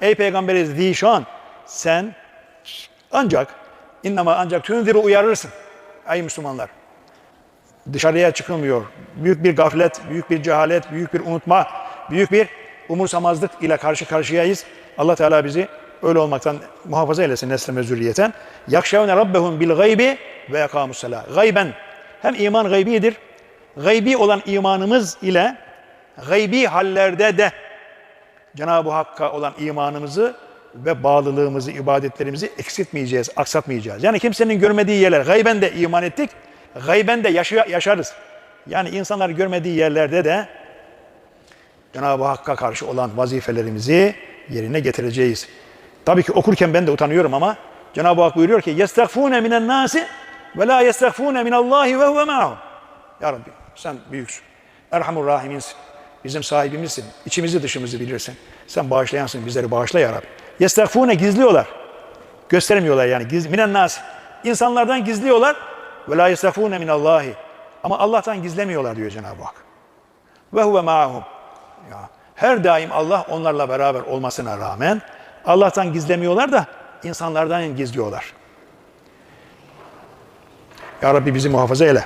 Ey peygamberi zişan sen ancak innama ancak tünziru uyarırsın. Ey Müslümanlar. Dışarıya çıkılmıyor. Büyük bir gaflet, büyük bir cehalet, büyük bir unutma, büyük bir umursamazlık ile karşı karşıyayız. Allah Teala bizi öyle olmaktan muhafaza eylesin nesle ve zürriyeten. Yakşevne rabbehum bil gaybi ve yakamus salah. Gayben hem iman gaybidir. Gaybi olan imanımız ile gaybi hallerde de Cenab-ı Hakk'a olan imanımızı ve bağlılığımızı, ibadetlerimizi eksiltmeyeceğiz, aksatmayacağız. Yani kimsenin görmediği yerler, gayben de iman ettik, gayben de yaşa- yaşarız. Yani insanlar görmediği yerlerde de Cenab-ı Hakk'a karşı olan vazifelerimizi yerine getireceğiz. Tabii ki okurken ben de utanıyorum ama Cenab-ı Hak buyuruyor ki يَسْتَغْفُونَ مِنَ النَّاسِ وَلَا يَسْتَغْفُونَ مِنَ اللّٰهِ وَهُوَ مَعَهُمْ Ya Rabbi sen büyüksün. Erhamur Rahim'insin. Bizim sahibimizsin. İçimizi dışımızı bilirsin. Sen bağışlayansın. Bizleri bağışla ya Rabbi. Yestafune gizliyorlar. Göstermiyorlar yani. Giz, minen nas. İnsanlardan gizliyorlar. Ve la yestafune minallahi. Ama Allah'tan gizlemiyorlar diyor Cenab-ı Hak. Ve huve ma'ahum. Ya, her daim Allah onlarla beraber olmasına rağmen Allah'tan gizlemiyorlar da insanlardan gizliyorlar. Ya Rabbi bizi muhafaza eyle.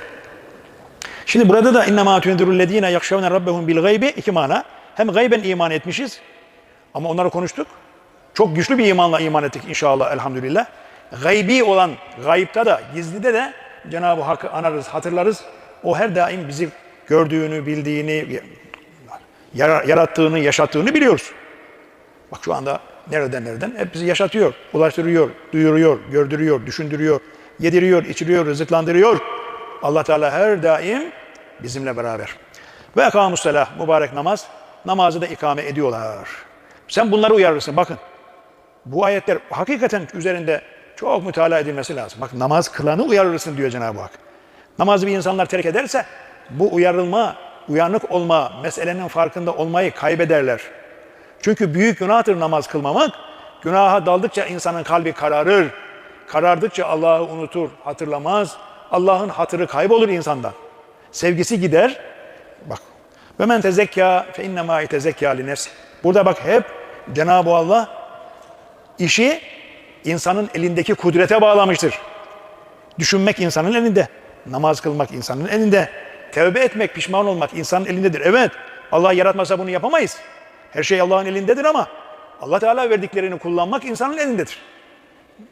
Şimdi burada da innema tundirul yakşavne rabbehum bil gaybi iki mana. Hem gayben iman etmişiz ama onları konuştuk. Çok güçlü bir imanla iman ettik inşallah elhamdülillah. Gaybi olan gayipta da gizlide de Cenab-ı Hakk'ı anarız, hatırlarız. O her daim bizi gördüğünü, bildiğini, yara- yarattığını, yaşattığını biliyoruz. Bak şu anda nereden nereden hep bizi yaşatıyor, ulaştırıyor, duyuruyor, gördürüyor, düşündürüyor, yediriyor, içiriyor, rızıklandırıyor. Allah Teala her daim bizimle beraber. Ve ekamusselah, mübarek namaz, namazı da ikame ediyorlar. Sen bunları uyarırsın. Bakın, bu ayetler hakikaten üzerinde çok mütalaa edilmesi lazım. Bak namaz kılanı uyarırsın diyor Cenab-ı Hak. Namazı bir insanlar terk ederse bu uyarılma, uyanık olma, meselenin farkında olmayı kaybederler. Çünkü büyük günahtır namaz kılmamak. Günaha daldıkça insanın kalbi kararır. Karardıkça Allah'ı unutur, hatırlamaz. Allah'ın hatırı kaybolur insandan. Sevgisi gider. Bak. Ve men tezekka fe inne ma yetezekka li nefsi. Burada bak hep Cenab-ı Allah işi insanın elindeki kudrete bağlamıştır. Düşünmek insanın elinde. Namaz kılmak insanın elinde. Tevbe etmek, pişman olmak insanın elindedir. Evet, Allah yaratmasa bunu yapamayız. Her şey Allah'ın elindedir ama Allah Teala verdiklerini kullanmak insanın elindedir.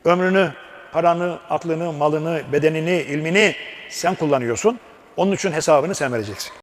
Ömrünü, paranı, aklını, malını, bedenini, ilmini sen kullanıyorsun. Onun için hesabını sen vereceksin.